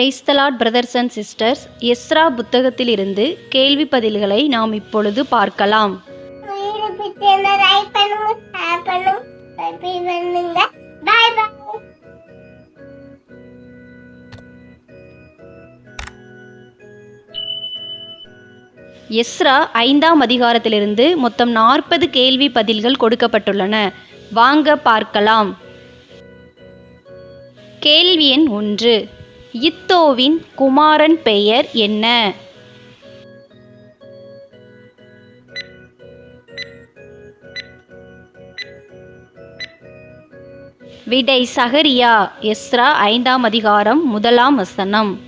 Praise the Lord brothers and sisters Ezra புத்தகத்திலிருந்து கேள்வி பதில்களை நாம் இப்பொழுது பார்க்கலாம். எஸ்ரா ஐந்தாம் அதிகாரத்திலிருந்து மொத்தம் நாற்பது கேள்வி பதில்கள் கொடுக்கப்பட்டுள்ளன. வாங்க பார்க்கலாம். கேள்வி எண் ஒன்று. இத்தோவின் குமாரன் பெயர் என்ன? விடை சகரியா எஸ்ரா ஐந்தாம் அதிகாரம் முதலாம் வசனம்.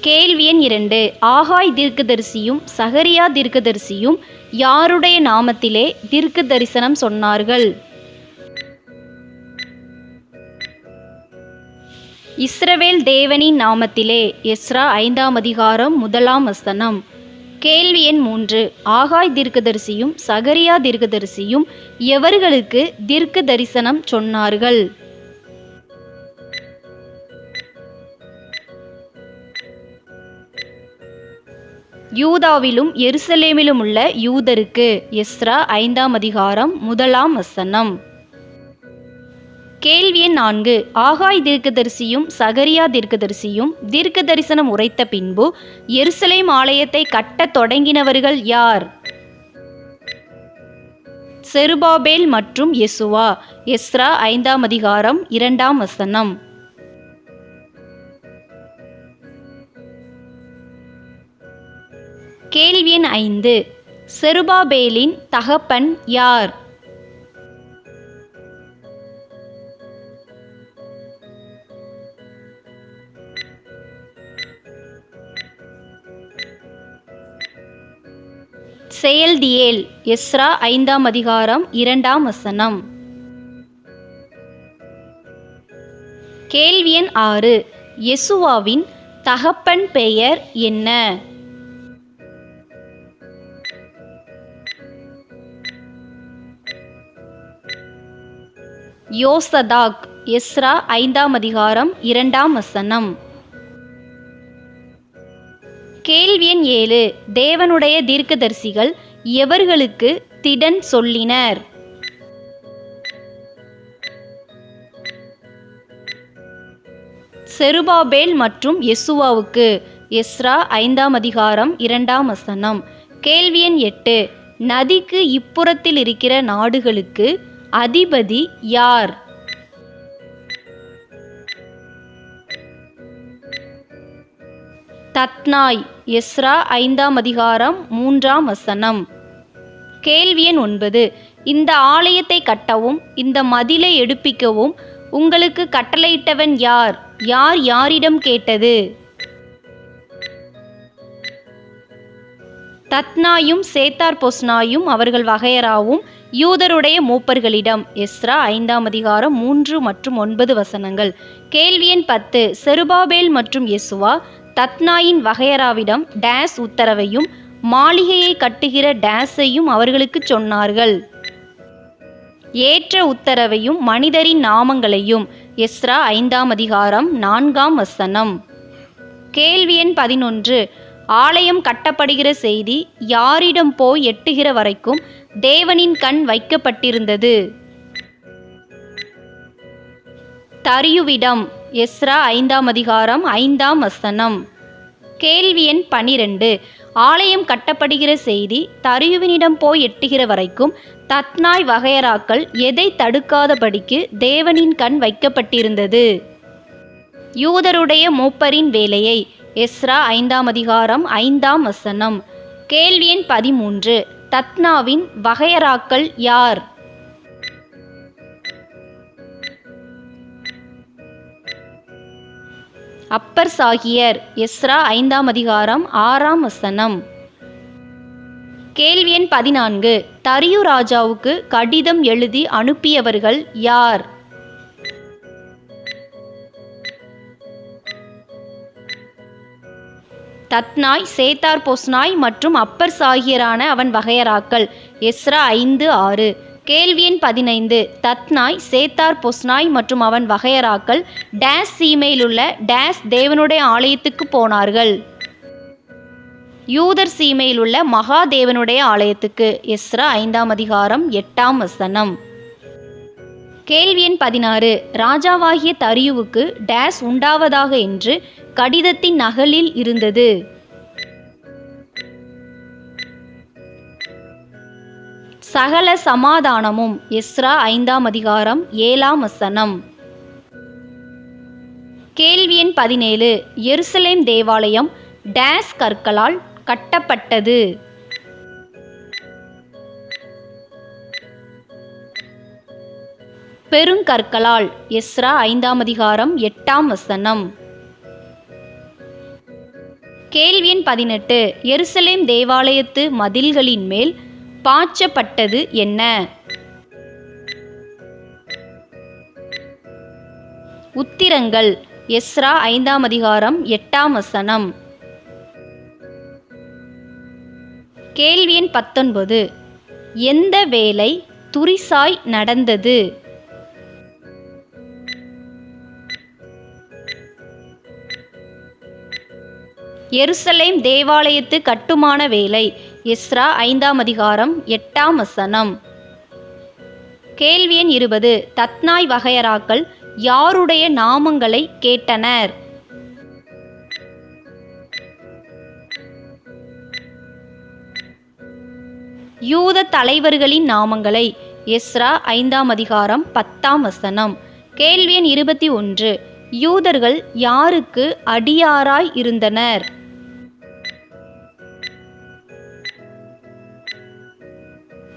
கேள்வி எண் இரண்டு. ஆகாய் தீர்க்கதரிசியும் சகரியா தீர்க்கதரிசியும் யாருடைய நாமத்திலே தீர்க்க தரிசனம் சொன்னார்கள்? இஸ்ரவேல் தேவனின் நாமத்திலே எஸ்ரா ஐந்தாம் அதிகாரம் முதலாம் வசனம். கேள்வி எண் மூன்று. ஆகாய் தீர்க்கதரிசியும் சகரியா தீர்க்கதரிசியும் எவர்களுக்கு தீர்க்க தரிசனம் சொன்னார்கள்? யூதாவிலும் எருசலேமிலும் உள்ள யூதருக்கு எஸ்ரா ஐந்தாம் அதிகாரம் முதலாம் வசனம். கேள்வி எண் நான்கு. ஆகாய் தீர்க்கதரிசியும் சகரியா தீர்க்கதரிசியும் தீர்க்க தரிசனம் உரைத்த பின்பு எருசலேம் ஆலயத்தை கட்டத் தொடங்கினவர்கள் யார்? செருபாபேல் மற்றும் யெசுவா. எஸ்ரா ஐந்தாம் அதிகாரம் இரண்டாம் வசனம். கேள்வி எண் ஐந்து. செருபாபேலின் தகப்பன் யார்? செயல்தியேல் எஸ்ரா ஐந்தாம் அதிகாரம் இரண்டாம் வசனம். கேள்வி எண் ஆறு. யெசுவாவின் தகப்பன் பெயர் என்ன? யோசதாக் எஸ்ரா ஐந்தாம் அதிகாரம் இரண்டாம் வசனம். கேள்வி எண் ஏழு. தேவனுடைய தீர்க்கதரிசிகள் எவர்களுக்கு திடன் சொல்லினர்? செருபாபேல் மற்றும் எசுவாவுக்கு எஸ்ரா ஐந்தாம் அதிகாரம் இரண்டாம் வசனம். கேள்வி எண் எட்டு. நதிக்கு இப்புறத்தில் இருக்கிற நாடுகளுக்கு அதிபதி யார்? தத்னாய் எஸ்ரா ஐந்தாம் அதிகாரம் மூன்றாம் வசனம். கேள்வி எண் ஒன்பது. இந்த ஆலயத்தை கட்டவும் இந்த மதிலை எடுப்பிக்கவும் உங்களுக்கு கட்டளையிட்டவன் யார்? யார் யாரிடம் கேட்டது? தத்னாயும் சேத்தார் பொஸ்னாயும் அவர்கள் வகையராவும் யூதருடைய மூப்பர்களிடம். எஸ்ரா ஐந்தாம் அதிகாரம் மூன்று மற்றும் ஒன்பது வசனங்கள். கேள்வி எண் பத்து. செருபாபேல் மற்றும் யெசுவா தத்னாயின் வகையராவிடம் டேஸ் உத்தரவையும் மாளிகையை கட்டுகிற டேஸையும் அவர்களுக்கு சொன்னார்கள். ஏற்ற உத்தரவையும் மனிதரின் நாமங்களையும் எஸ்ரா ஐந்தாம் அதிகாரம் நான்காம் வசனம். கேள்வி எண் பதினொன்று ஆலயம் கட்டப்படுகிற செய்தி யாரிடம் போய் எட்டுகிற வரைக்கும் தேவனின் கண் வைக்கப்பட்டிருந்தது? தரியுவிடம் எஸ்ரா ஐந்தாம் அதிகாரம் ஐந்தாம் வசனம். கேள்வி எண் பனிரெண்டு. ஆலயம் கட்டப்படுகிற செய்தி தரியுவினிடம் போய் எட்டுகிற வரைக்கும் தத்னாய் வகையராக்கள் எதை தடுக்காதபடிக்கு தேவனின் கண் வைக்கப்பட்டிருந்தது. யூதருடைய மூப்பரின் வேலையை எஸ்ரா ஐந்தாம் அதிகாரம் ஐந்தாம் வசனம். கேள்வி எண் பதிமூன்று. தத்னாவின் வகையராக்கள் யார்? அப்பர் சாகியர் எஸ்ரா ஐந்தாம் அதிகாரம் ஆறாம் வசனம். கேள்வி எண் பதினான்கு. தரியு ராஜாவுக்கு கடிதம் எழுதி அனுப்பியவர்கள் யார்? தத்னாய் சேத்தார் போஸ்னாய் மற்றும் அப்பர் சாகியரான அவன் வகையராக்கள் எஸ்ரா ஐந்து ஆறு. கேள்வி எண் பதினைந்து. தத்னாய் சேத்தார் பொஸ்னாய் மற்றும் அவன் வகையராக்கள் டேஸ் சீமையிலுள்ள டேஸ் தேவனுடைய ஆலயத்துக்கு போனார்கள். யூதர் சீமையில் உள்ள மகாதேவனுடைய ஆலயத்துக்கு. எஸ்ரா ஐந்தாம் அதிகாரம் எட்டாம் வசனம். கேள்வி எண் பதினாறு. ராஜாவாகிய தரியுவுக்கு டேஸ் உண்டாவதாக என்று கடிதத்தின் நகலில் இருந்தது. சகல சமாதானமும். எஸ்ரா ஐந்தாம் அதிகாரம் ஏழாம் வசனம். கேள்வி எண் பதினேழு. எருசலேம் தேவாலயம் டேஸ் கற்களால் கட்டப்பட்டது. பெருங்கற்களால். எஸ்ரா ஐந்தாம் அதிகாரம் எட்டாம் வசனம். கேள்வி எண் பதினெட்டு. எருசலேம் தேவாலயத்து மதில்களின் மேல் பாய்ச்சப்பட்டது என்ன? உத்திரங்கள். எஸ்ரா ஐந்தாம் அதிகாரம் எட்டாம் வசனம். கேள்வி எண் பத்தொன்பது. எந்த வேலை துரிசாய் நடந்தது? எருசலேம் தேவாலயத்து கட்டுமான வேலை எஸ்ரா ஐந்தாம் அதிகாரம் எட்டாம் வசனம். கேள்வி எண் இருபது. தத்னாய் வகையராக்கள் யாருடைய நாமங்களை கேட்டனர்? யூத தலைவர்களின் நாமங்களை எஸ்ரா ஐந்தாம் அதிகாரம் பத்தாம் வசனம். கேள்வி எண் இருபத்தி ஒன்று. யூதர்கள் யாருக்கு அடியாராய் இருந்தனர்?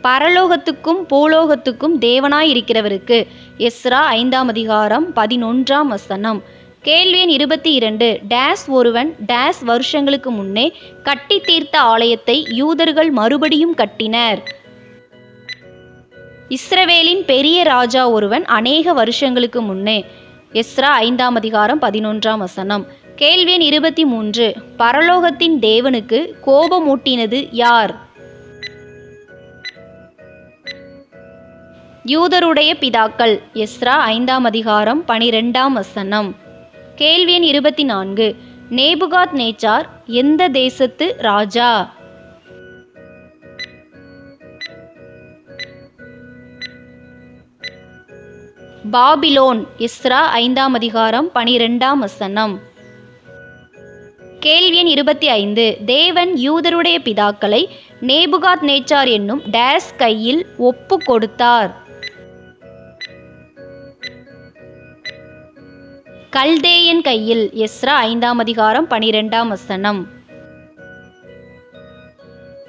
பரலோகத்துக்கும் பூலோகத்துக்கும் தேவனாய் இருக்கிறவருக்கு எஸ்ரா ஐந்தாம் அதிகாரம் பதினொன்றாம் வசனம். கேள்வி எண் இருபத்தி இரண்டு. டேஸ் ஒருவன் டேஸ் வருஷங்களுக்கு முன்னே கட்டி தீர்த்த ஆலயத்தை யூதர்கள் மறுபடியும் கட்டினர். இஸ்ரவேலின் பெரிய ராஜா ஒருவன் அநேக வருஷங்களுக்கு முன்னே. எஸ்ரா ஐந்தாம் அதிகாரம் பதினொன்றாம் வசனம். கேள்வி எண் இருபத்தி மூன்று. பரலோகத்தின் தேவனுக்கு கோபமூட்டினது யார்? யூதருடைய பிதாக்கள் எஸ்ரா ஐந்தாம் அதிகாரம் பனிரெண்டாம் வசனம். கேள்வி எண் இருபத்தி நான்கு நேபுகாத் நேச்சார் எந்த தேசத்து ராஜா? பாபிலோன் இஸ்ரா ஐந்தாம் அதிகாரம் பனிரெண்டாம் வசனம். கேள்வி எண் இருபத்தி ஐந்து தேவன் யூதருடைய பிதாக்களை நேபுகாத் நேச்சார் என்னும் டேஸ் கையில் ஒப்பு கொடுத்தார். கல்தேயன் கையில் எஸ்ரா ஐந்தாம் அதிகாரம் பனிரெண்டாம் வசனம்.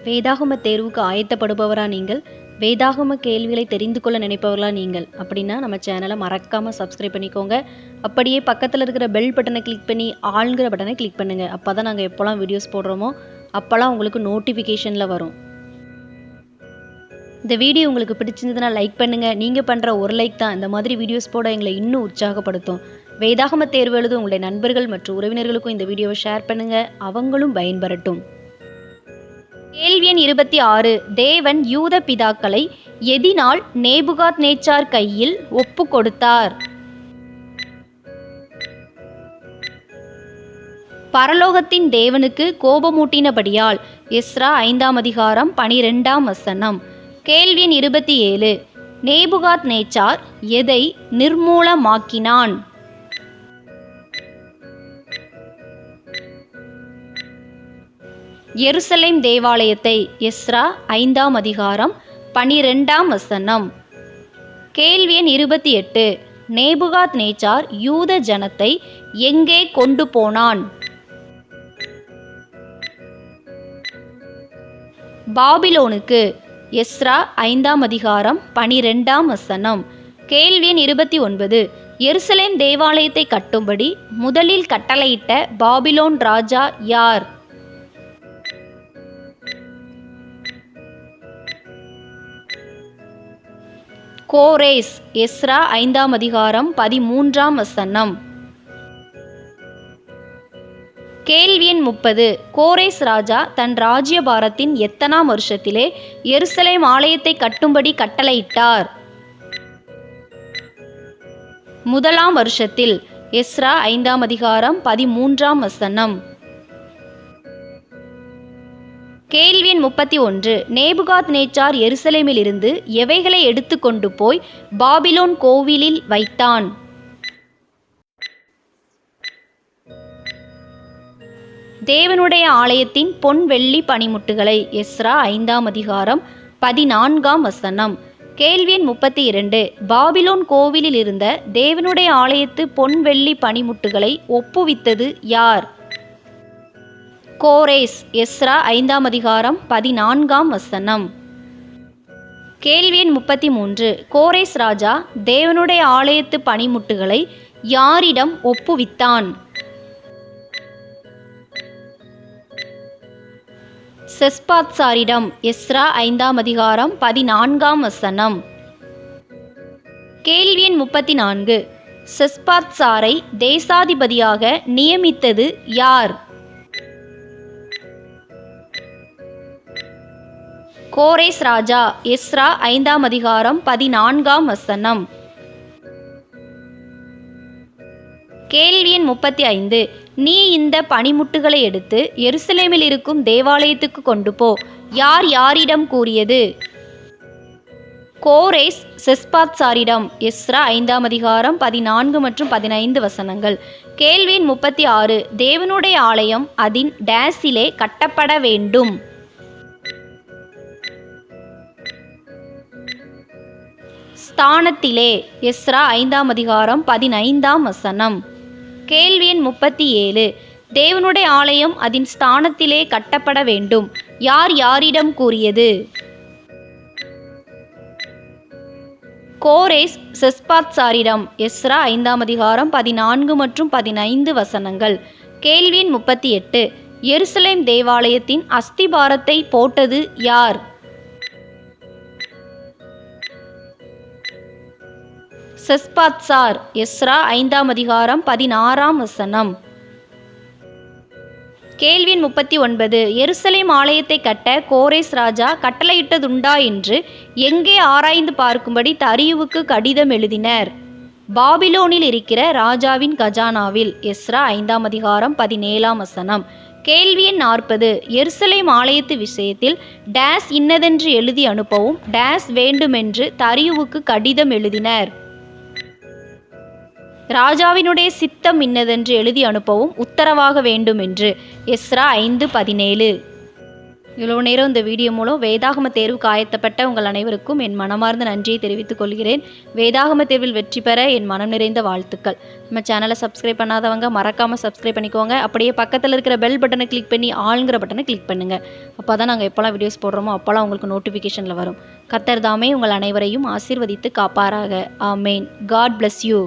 வேதாகம தேர்வுக்கு ஆயத்தப்படுபவரா நீங்கள்? வேதாகம கேள்விகளை தெரிந்து கொள்ள நினைப்பவர்களா நீங்கள்? அப்படின்னா நம்ம சேனலை மறக்காம சப்ஸ்கிரைப் பண்ணிக்கோங்க. அப்படியே பக்கத்தில் இருக்கிற பெல் பட்டனை கிளிக் பண்ணி ஆளுங்கிற பட்டனை கிளிக் பண்ணுங்க. அப்போ தான் நாங்கள் எப்போல்லாம் வீடியோஸ் போடுறோமோ அப்போல்லாம் உங்களுக்கு நோட்டிஃபிகேஷனில் வரும். இந்த வீடியோ உங்களுக்கு பிடிச்சிருந்ததுன்னா லைக் பண்ணுங்கள் நீங்கள் பண்ணுற ஒரு லைக் தான் இந்த மாதிரி வீடியோஸ் போட எங்களை இன்னும் உற்சாகப்படுத்தும். வேதாகம தேர்வு எழுது உங்களுடைய நண்பர்கள் மற்றும் உறவினர்களுக்கும் இந்த வீடியோவை ஷேர் பண்ணுங்கள் அவங்களும் பயன்பெறட்டும். கேள்வி எண் இருபத்தி ஆறு தேவன் யூத பிதாக்களை எதினால் நேபுகாத் நேச்சார் கையில் ஒப்பு கொடுத்தார். பரலோகத்தின் தேவனுக்கு கோபமூட்டினபடியால் எஸ்ரா ஐந்தாம் அதிகாரம் பனிரெண்டாம் வசனம். கேள்வி எண் இருபத்தி ஏழு. நேபுகாத் நேச்சார் எதை நிர்மூலமாக்கினான்? எருசலேம் தேவாலயத்தை எஸ்ரா ஐந்தாம் அதிகாரம் பனிரெண்டாம் வசனம். கேள்வி எண் இருபத்தி எட்டு. நேபுகாத் நேச்சார் யூத ஜனத்தை எங்கே கொண்டு போனான்? பாபிலோனுக்கு எஸ்ரா ஐந்தாம் அதிகாரம் பனிரெண்டாம் வசனம். கேள்வி இருபத்தி ஒன்பது. எருசலேம் தேவாலயத்தை கட்டும்படி முதலில் கட்டளையிட்ட பாபிலோன் ராஜா யார்? கோரேஸ் எஸ்ரா ஐந்தாம் அதிகாரம் பதிமூன்றாம் வசனம். கேள்வி எண் முப்பது. கோரேஸ் ராஜா தன் ராஜ்யபாரத்தின் எத்தனாம் வருஷத்திலே எருசலேம் ஆலயத்தை கட்டும்படி கட்டளையிட்டார். முதலாம் வருஷத்தில் எஸ்ரா ஐந்தாம் அதிகாரம் பதிமூன்றாம் வசனம். கேள்வி எண் முப்பத்தி ஒன்று. நேபுகாத் நேச்சார் எருசலேமிலிருந்து எவைகளை எடுத்துக்கொண்டு போய் பாபிலோன் கோவிலில் வைத்தான்? தேவனுடைய ஆலயத்தின் பொன் வெள்ளி பனிமுட்டுகளை எஸ்ரா ஐந்தாம் அதிகாரம் பதினான்காம் வசனம். கேள்வியின் முப்பத்தி இரண்டு பாபிலோன் கோவிலில் இருந்த தேவனுடைய ஆலயத்து பொன் வெள்ளி பனிமுட்டுகளை ஒப்புவித்தது யார்? கோரேஸ் எஸ்ரா ஐந்தாம் அதிகாரம் பதினான்காம் வசனம். கேள்வி எண் முப்பத்தி மூன்று கோரேஸ் ராஜா தேவனுடைய ஆலயத்து பனிமுட்டுகளை யாரிடம் ஒப்புவித்தான்? செஸ்பாத்சாரிடம் எஸ்ரா ஐந்தாம் அதிகாரம் பதினான்காம் வசனம். கேள்வி எண் முப்பத்தி நான்கு செஸ்பாத்சாரை தேசாதிபதியாக நியமித்தது யார்? கோரேஸ் ராஜா எஸ்ரா ஐந்தாம் அதிகாரம் பதினான்காம் வசனம். கேள்வி எண் முப்பத்தி ஐந்து. நீ இந்த பனிமுட்டுகளை எடுத்து எருசலேமில் இருக்கும் தேவாலயத்துக்கு கொண்டு போ. யார் யாரிடம் கூறியது? கோரேஸ் செஸ்பாத்சாரிடம் எஸ்ரா ஐந்தாம் அதிகாரம் பதினான்கு மற்றும் பதினைந்து வசனங்கள். கேள்வி முப்பத்தி ஆறு தேவனுடைய ஆலயம் அதன் டேஸிலே கட்டப்பட வேண்டும். ஸ்தானத்திலே. எஸ்ரா ஐந்தாம் அதிகாரம் பதினைந்தாம் வசனம். கேள்வி எண் முப்பத்தி ஏழு. தேவனுடைய ஆலயம் அதன் ஸ்தானத்திலே கட்டப்பட வேண்டும். யார் யாரிடம் கூறியது? கோரேஸ் செஸ்பாத்சாரிடம் எஸ்ரா ஐந்தாம் அதிகாரம் பதினான்கு மற்றும் பதினைந்து வசனங்கள். கேள்வியின் முப்பத்தி எட்டு. எருசலேம் தேவாலயத்தின் அஸ்திபாரத்தை போட்டது யார்? செஸ்பாத்சார் எஸ்ரா ஐந்தாம் அதிகாரம் பதினாறாம் வசனம். கேள்வி முப்பத்தி ஒன்பது எருசலேம் ஆலயத்தை கட்ட கோரேஸ் ராஜா கட்டளையிட்டதுண்டா என்று எங்கே ஆராய்ந்து பார்க்கும்படி தரியுவுக்கு கடிதம் எழுதினர். பாபிலோனில் இருக்கிற ராஜாவின் கஜானாவில் எஸ்ரா ஐந்தாம் அதிகாரம் பதினேழாம் வசனம். கேள்வி எண் நாற்பது எருசலேம் ஆலயத்து விஷயத்தில் டேஸ் இன்னதென்று எழுதி அனுப்பவும் டேஸ் வேண்டுமென்று தரியுவுக்கு கடிதம் எழுதினர். ராஜாவினுடைய சித்தம் இன்னதென்று எழுதி அனுப்பவும் உத்தரவாக வேண்டும் என்று. எஸ்ரா ஐந்து பதினேழு. இவ்வளோ நேரம் இந்த வீடியோ மூலம் வேதாகம தேர்வுக்கு ஆயத்தப்பட்ட உங்கள் அனைவருக்கும் என் மனமார்ந்த நன்றியை தெரிவித்துக் கொள்கிறேன். வேதாகம தேர்வில் வெற்றி பெற என் மனம் நிறைந்த வாழ்த்துக்கள். நம்ம சேனலை சப்ஸ்கிரைப் பண்ணாதவங்க மறக்காமல் சப்ஸ்கிரைப் பண்ணிக்கோங்க. அப்படியே பக்கத்தில் இருக்கிற பெல் பட்டனை கிளிக் பண்ணி ஆளுங்கிற பட்டனை கிளிக் பண்ணுங்கள் அப்போ தான் நாங்கள் எப்போல்லாம் வீடியோஸ் போடுறோமோ அப்போல்லாம் உங்களுக்கு நோட்டிஃபிகேஷனில் வரும். கத்தர் தாமே உங்கள் அனைவரையும் ஆசீர்வதித்து காப்பாராக. ஆமேன். God bless you